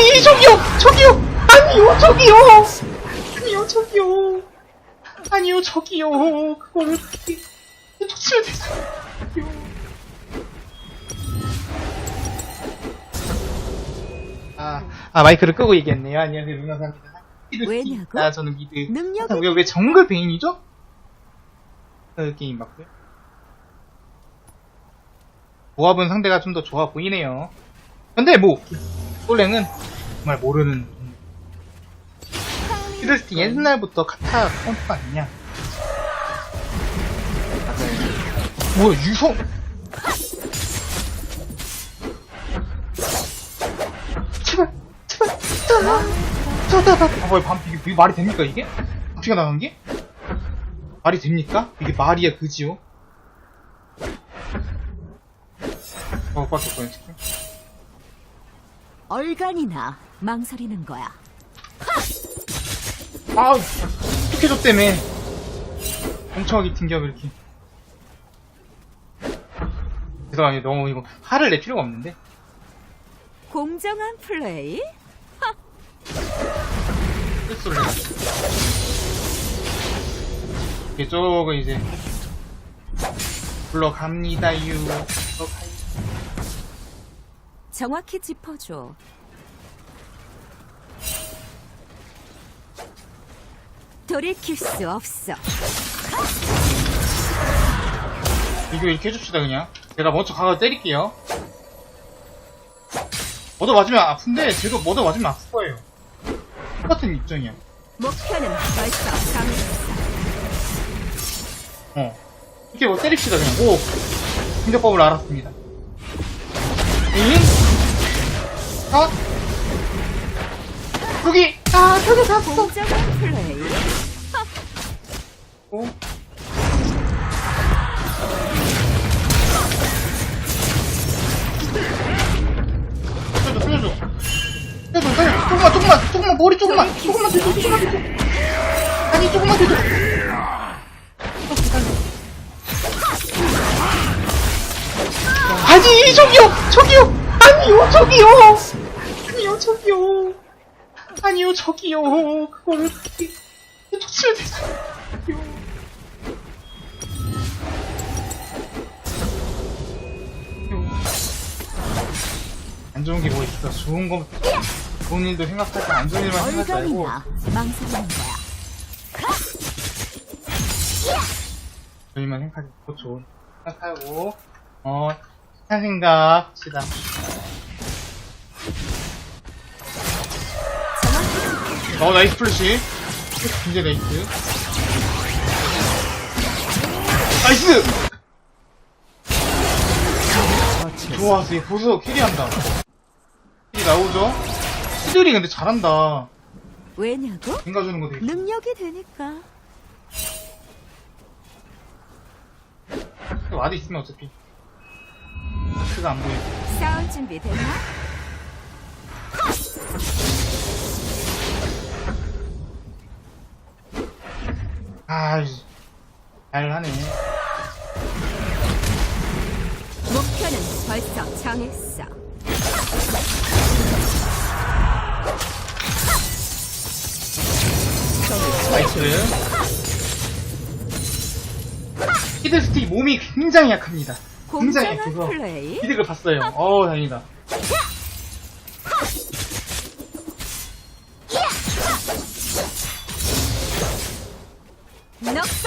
아니 저기요. 저기요. 아니요 저기요. 아니요 저기요. 아니요 저기요. 그거를 어떻게 놓치면 되잖아요 아, 아 마이크를 끄고 얘기했네요. 안녕하세요 루나사입니다. 왜냐고? 아 저는 미드. 능력이 아, 왜, 왜 정글 베인이죠? 그 게임 맞고요. 조합은 상대가 좀 더 좋아 보이네요. 근데 뭐 솔랭은 정말 모르는 히드스티 옛날부터 카타 카운터가 아니냐 뭐야 유성 제발 제발 아 뭐야 반피 이게, 말이 됩니까 이게? 반피가 나간 게? 말이 됩니까? 이게 말이야 그지요? 어 빡칠 뻔했지 얼간이나 망설이는 거야. 아, 스케줄 때문에 멍청하게 튕겨 이렇게. 죄송합니다. 너무 이거 화를 낼 필요가 없는데. 공정한 플레이? 해가지고. 이쪽은 이제 불러갑니다유. 정확히 짚어줘. 돌이킬 수 없어. 이거 이렇게 해줍시다 그냥. 제가 먼저 가서 때릴게요. 얻어 맞으면 아픈데 쟤도 얻어 맞으면 아플 거예요. 똑같은 입장이야. 목표는 벌써. 어. 이렇게 뭐 때립시다, 그냥. 오! 공격법을 알았습니다. 잉? 아? 여기! 아, 저기 갔어! 공정한 플레이? 오. 살려줘, 살려줘. 살려줘, 살려줘. 조금만, 조금만, 조금만, 머리 조금만, 조금만 더 줘, 조금만. 아니, 조금만 더 줘. 아니, 저기요! 저기요! 아니요, 저기요! 아니요, 저기요! 아니요, 저기요! 그거를 어떻게 놓치면 되잖아요. 안 좋은 게 뭐 있어? 좋은 거, 좋은 일도 생각하지, 안 좋은 일만 생각하지 말고. 얼간이나 망설이는 거야. 저희만 생각하지 고 좋은 생각하고 어 착한 생각 합시다 어 나이스 플래시. 굉장히 나이스. 나이스! 좋았어 이거 보소 캐리한다. 캐리 나오죠? 시들이 근데 잘한다. 왜냐고? 뱅가주는 거 되게 능력이 되니까. 와드 있으면 어차피. 그가 안 보여 싸울 준비 됐나? 아 잘하네 목표는 벌써 정했어. 나이스. 히드스틱 몸이 굉장히 약합니다. 굉장히 공정한 약해서 플레이? 히드를 봤어요. 어우, 다행이다.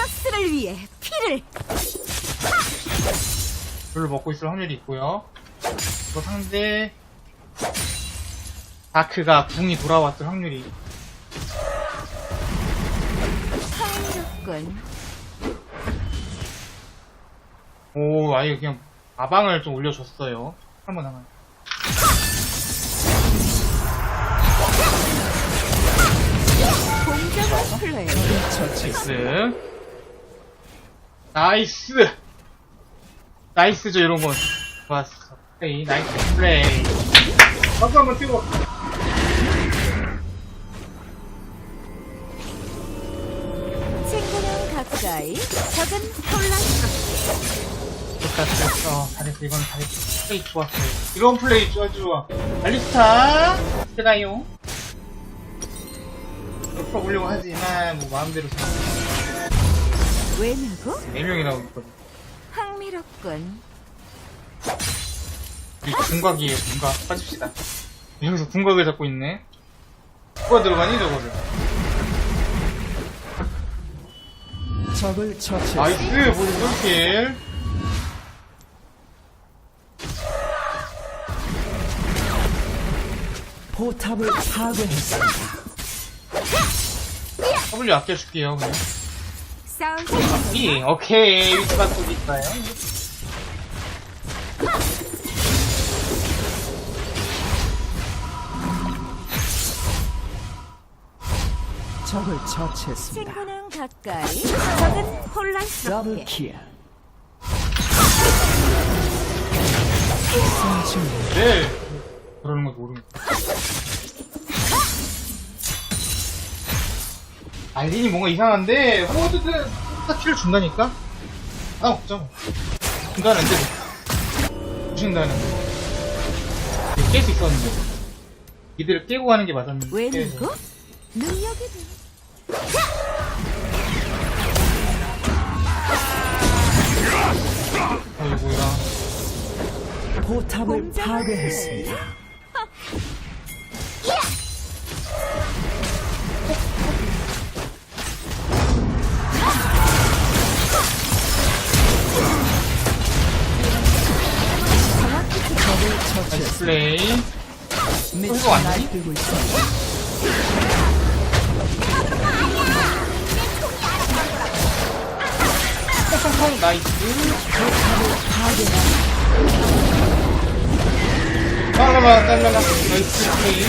넉서스를 위해 피를 별로 먹고 있을 확률이 있고요. 또 상대 다크가 궁이 돌아왔을 확률이 파이로군. 오 아예 그냥 가방을 좀 올려줬어요. 한번 하나. 공정한 플레이. 나이스. 나이스. 나이스죠, 이런 건. 좋았어. 플레이, 나이스 플레이. 박수 한번 치고. 친구는 가까이, 적은 혼란스럽게. 좋았어. 어, 잘했어. 이건 잘했어. 플레이 좋았어요. 이런 플레이 좋아, 좋아. 알리스타. 옆으로 오려고 하지만, 뭐, 마음대로 왜냐고? 4명이 나오고 있거든. 흥미롭군. 이 궁각이에요, 궁각. 빠집시다. 여기서 궁각을 잡고 있네. 누가 들어가니, 저거를? 적을 처치. 나이스, 모든 킬. 포탑을 파괴했습니다. W 아껴줄게요, 그냥. 싸울 이, 오케이. 위치 바꾸기 있어요. 적을 처치했습니다. 친구는 가까이, 적은 더블 혼란스럽게. 킬. 승진. 네. 그러는 거 모르겠 알린이 뭔가 이상한데, 호드는 다 키를 준다니까? 아, 없죠. 준다는데, 주신다는 거. 깰수 있었는데. 이들을 깨고 가는 게 맞았는데. 왜냐고? 능력이 돼. 아이고야. 포탑을 공정한 파괴했습니다. 다. 디스플레이. 미쳐 이거 있습니다. 콩콩콩 나이스. 빨라봐, 빨라봐. 나이스 플레이.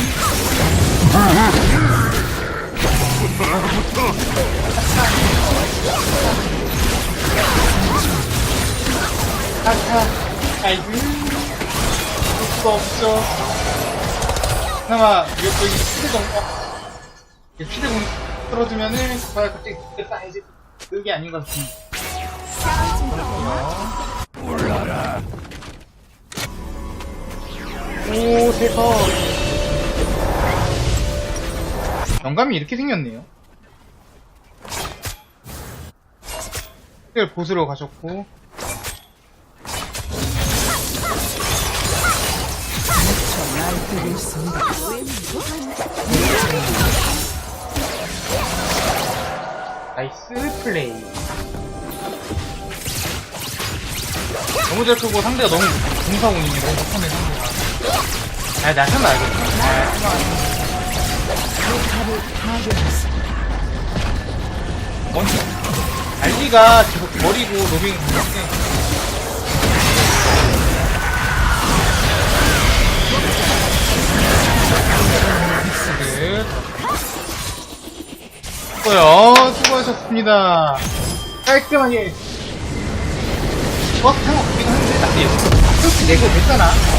아차, 아이고. 볼 수가 없죠. 그나마, 이거 저기 피드 정도. 피드 공 떨어지면은, 과연 갑자기 됐다, 이제. 그게 아닌 것 같습니다. 오, 대박. 영감이 이렇게 생겼네요. 을 보스로 가셨고, 나이스 플레이. 너무 잘 크고 상대가 너무 공사공이네, 너무 못하네, 상대가. 아, 나 설마 파괴했습니다. 먼저 알리가 계속 버리고 로빙 하는 데 수고요. 수고하셨습니다. 깔끔하게. 타고 가기도 하는데 나도 솔직히 내고 됐잖아